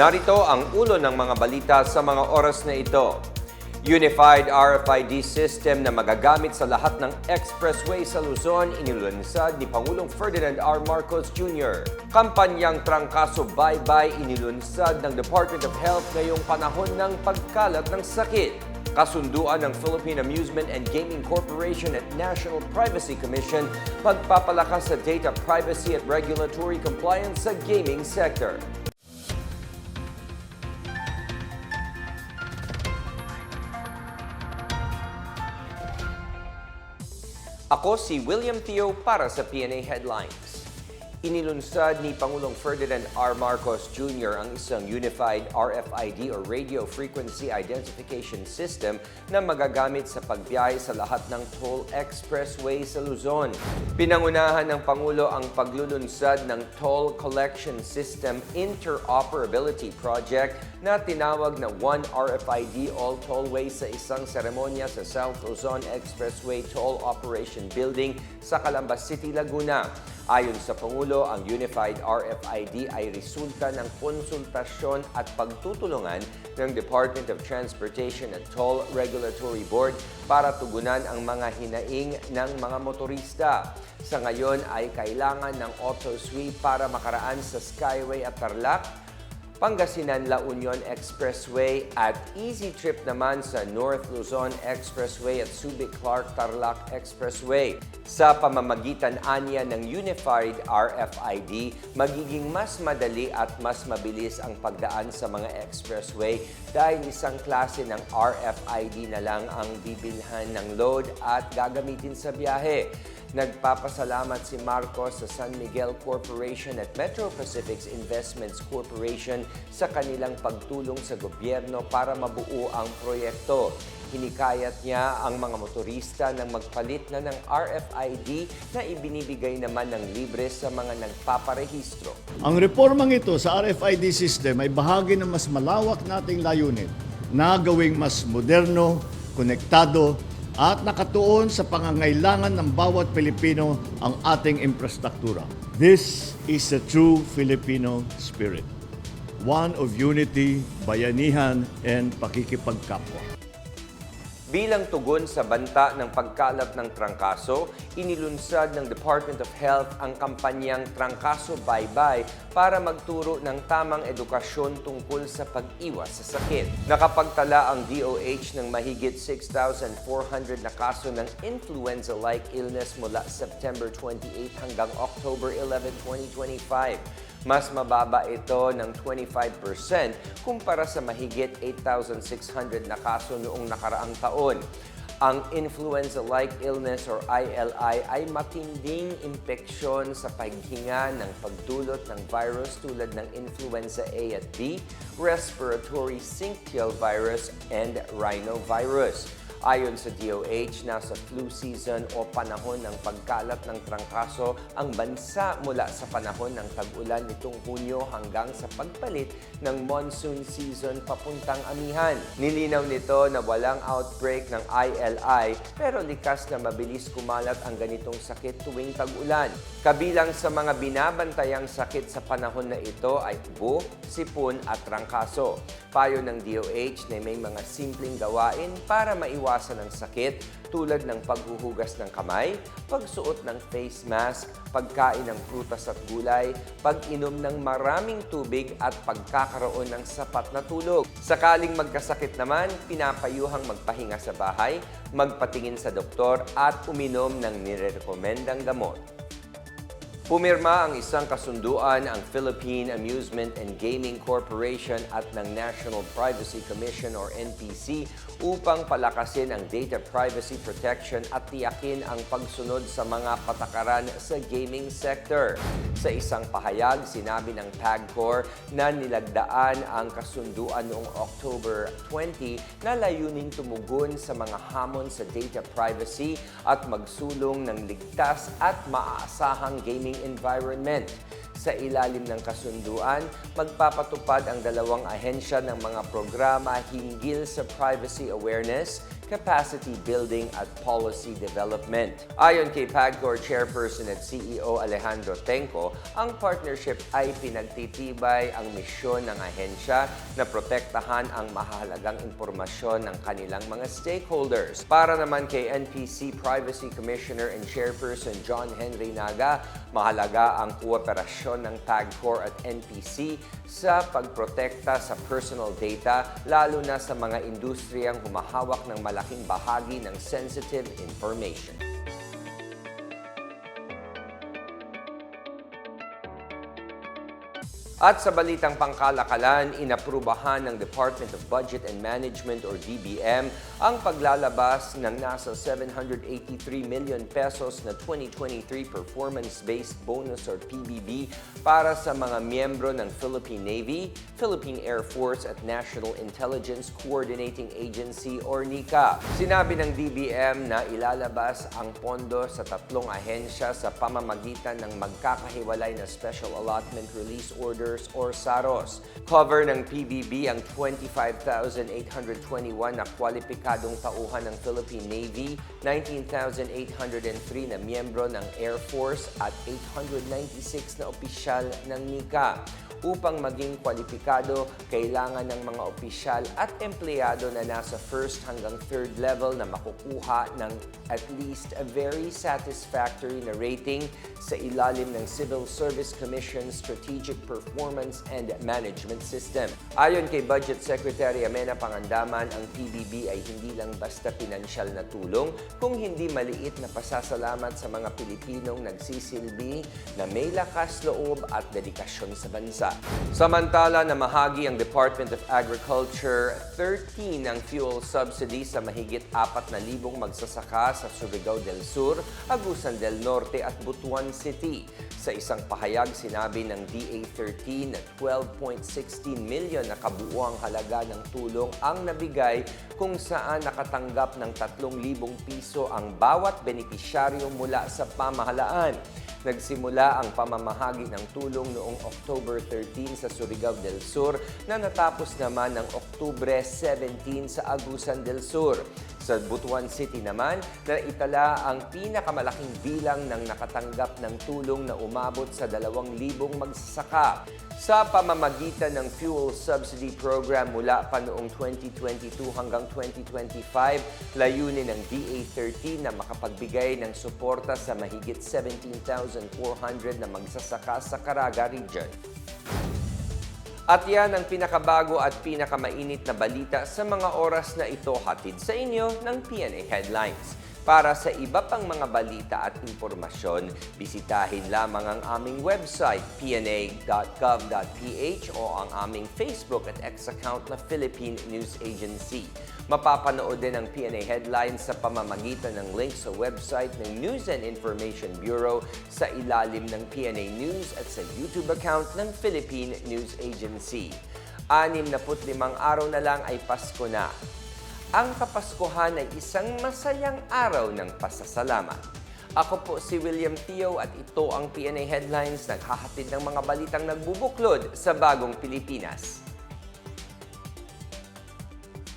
Narito ang ulo ng mga balita sa mga oras na ito. Unified RFID system na magagamit sa lahat ng expressway sa Luzon inilunsad ni Pangulong Ferdinand R. Marcos Jr. Kampanyang Trangkaso Bye-Bye inilunsad ng Department of Health ngayong panahon ng pagkalat ng sakit. Kasunduan ng Philippine Amusement and Gaming Corporation at National Privacy Commission pagpapalakas sa data privacy at regulatory compliance sa gaming sector. Ako si William Theo para sa PNA Headlines. Inilunsad ni Pangulong Ferdinand R. Marcos Jr. ang isang Unified RFID or Radio Frequency Identification System na magagamit sa pagbiyahe sa lahat ng toll expressway sa Luzon. Pinangunahan ng Pangulo ang paglulunsad ng Toll Collection System Interoperability Project na tinawag na One RFID All Tollways sa isang seremonya sa South Luzon Expressway Toll Operation Building sa Calambas City, Laguna. Ayon sa Pangulo, ang Unified RFID ay resulta ng konsultasyon at pagtutulungan ng Department of Transportation at Toll Regulatory Board para tugunan ang mga hinaing ng mga motorista. Sa ngayon ay kailangan ng auto sweep para makaraan sa Skyway at Tarlac, Pangasinan La Union Expressway at Easy Trip naman sa North Luzon Expressway at Subic Clark Tarlac Expressway. Sa pamamagitan anya ng Unified RFID, magiging mas madali at mas mabilis ang pagdaan sa mga expressway dahil isang klase ng RFID na lang ang bibilhan ng load at gagamitin sa biyahe. Nagpapasalamat si Marcos sa San Miguel Corporation at Metro Pacific's Investments Corporation sa kanilang pagtulong sa gobyerno para mabuo ang proyekto. Hinikayat niya ang mga motorista ng magpalit na ng RFID na ibinibigay naman ng libre sa mga nagpaparehistro. Ang reformang ito sa RFID system ay bahagi ng mas malawak nating layunin na gawing mas moderno, konektado, at nakatuon sa pangangailangan ng bawat Pilipino ang ating infrastruktura. This is the true Filipino spirit. One of unity, bayanihan, and pakikipagkapwa. Bilang tugon sa banta ng pagkalat ng trangkaso, inilunsad ng Department of Health ang kampanyang Trangkaso Bye-Bye para magturo ng tamang edukasyon tungkol sa pag-iwas sa sakit. Nakapagtala ang DOH ng mahigit 6,400 na kaso ng influenza-like illness mula September 28 hanggang October 11, 2025. Mas mababa ito ng 25% kumpara sa mahigit 8,600 na kaso noong nakaraang taon. Ang influenza-like illness or ILI ay matinding impeksyon sa paghinga ng pagdulot ng virus tulad ng influenza A at B, respiratory syncytial virus, and rhinovirus. Ayon sa DOH, nasa flu season o panahon ng pagkalat ng trangkaso ang bansa mula sa panahon ng tag-ulan nitong Hunyo hanggang sa pagpalit ng monsoon season papuntang amihan. Nilinaw nito na walang outbreak ng ILI pero likas na mabilis kumalat ang ganitong sakit tuwing tag-ulan. Kabilang sa mga binabantayang sakit sa panahon na ito ay ubo, sipon at trangkaso. Payo ng DOH na may mga simpleng gawain para maiwasan ang sakit tulad ng paghuhugas ng kamay, pagsuot ng face mask, pagkain ng prutas at gulay, pag-inom ng maraming tubig at pagkakaroon ng sapat na tulog. Sakaling magkasakit naman, pinapayuhang magpahinga sa bahay, magpatingin sa doktor at uminom ng nirekomendang gamot. Pumirma ang isang kasunduan ang Philippine Amusement and Gaming Corporation at ng National Privacy Commission or NPC upang palakasin ang data privacy protection at tiyakin ang pagsunod sa mga patakaran sa gaming sector. Sa isang pahayag, sinabi ng PAGCOR na nilagdaan ang kasunduan noong October 20 na layunin tumugon sa mga hamon sa data privacy at magsulong ng ligtas at maaasahang gaming environment. Sa ilalim ng kasunduan, magpapatupad ang dalawang ahensya ng mga programa hinggil sa privacy awareness, capacity building at policy development. Ayon kay PAGCOR Chairperson at CEO Alejandro Tenco, ang partnership ay pinagtitibay ang misyon ng ahensya na protektahan ang mahalagang impormasyon ng kanilang mga stakeholders. Para naman kay NPC Privacy Commissioner and Chairperson John Henry Naga, mahalaga ang kooperasyon ng PAGCOR at NPC sa pagprotekta sa personal data, lalo na sa mga industriyang humahawak ng malaking bahagi ng sensitive information. At sa balitang pangkalakalan, inaprubahan ng Department of Budget and Management or DBM ang paglalabas ng nasa 783 million pesos na 2023 Performance-Based Bonus or PBB para sa mga miyembro ng Philippine Navy, Philippine Air Force at National Intelligence Coordinating Agency or NICA. Sinabi ng DBM na ilalabas ang pondo sa tatlong ahensya sa pamamagitan ng magkakahiwalay na Special Allotment Release Orders or SAROS. Cover ng PBB ang 25,821 na kwalipikadong tauhan ng Philippine Navy, 19,803 na miyembro ng Air Force at 896 na opisyal ng NICA. Upang maging kwalipikado, kailangan ng mga opisyal at empleyado na nasa first hanggang third level na makukuha ng at least a very satisfactory na rating sa ilalim ng Civil Service Commission Strategic Performance and Management System. Ayon kay Budget Secretary Amena Pangandaman, ang PBB ay hindi lang basta pinansyal na tulong, kung hindi maliit na pasasalamat sa mga Pilipinong nagsisilbi na may lakas loob at dedikasyon sa bansa. Samantala, namahagi ang Department of Agriculture 13 ng fuel subsidy sa mahigit 4,000 magsasaka sa Surigao del Sur, Agusan del Norte at Butuan City. Sa isang pahayag, sinabi ng DA13 na 12.16 million na kabuuang halaga ng tulong ang nabigay kung saan nakatanggap ng 3,000 piso ang bawat benepisyaryo mula sa pamahalaan. Nagsimula ang pamamahagi ng tulong noong October 13 sa Surigao del Sur na natapos naman ng Oktubre 17 sa Agusan del Sur. Sa Butuan City naman, na itala ang pinakamalaking bilang ng nakatanggap ng tulong na umabot sa 2,000 magsasaka. Sa pamamagitan ng fuel subsidy program mula pa noong 2022 hanggang 2025, layunin ng DA13 na makapagbigay ng suporta sa mahigit 17,400 na magsasaka sa Caraga region. At yan ang pinakabago at pinakamainit na balita sa mga oras na ito hatid sa inyo ng PNA Headlines. Para sa iba pang mga balita at impormasyon, bisitahin lamang ang aming website pna.gov.ph o ang aming Facebook at X account na Philippine News Agency. Mapapanood din ang PNA headlines sa pamamagitan ng link sa website ng News and Information Bureau sa ilalim ng PNA News at sa YouTube account ng Philippine News Agency. 65 araw na lang ay Pasko na. Ang Kapaskuhan ay isang masayang araw ng pasasalamat. Ako po si William Tio at ito ang PNA Headlines naghahatid ng mga balitang nagbubuklod sa bagong Pilipinas.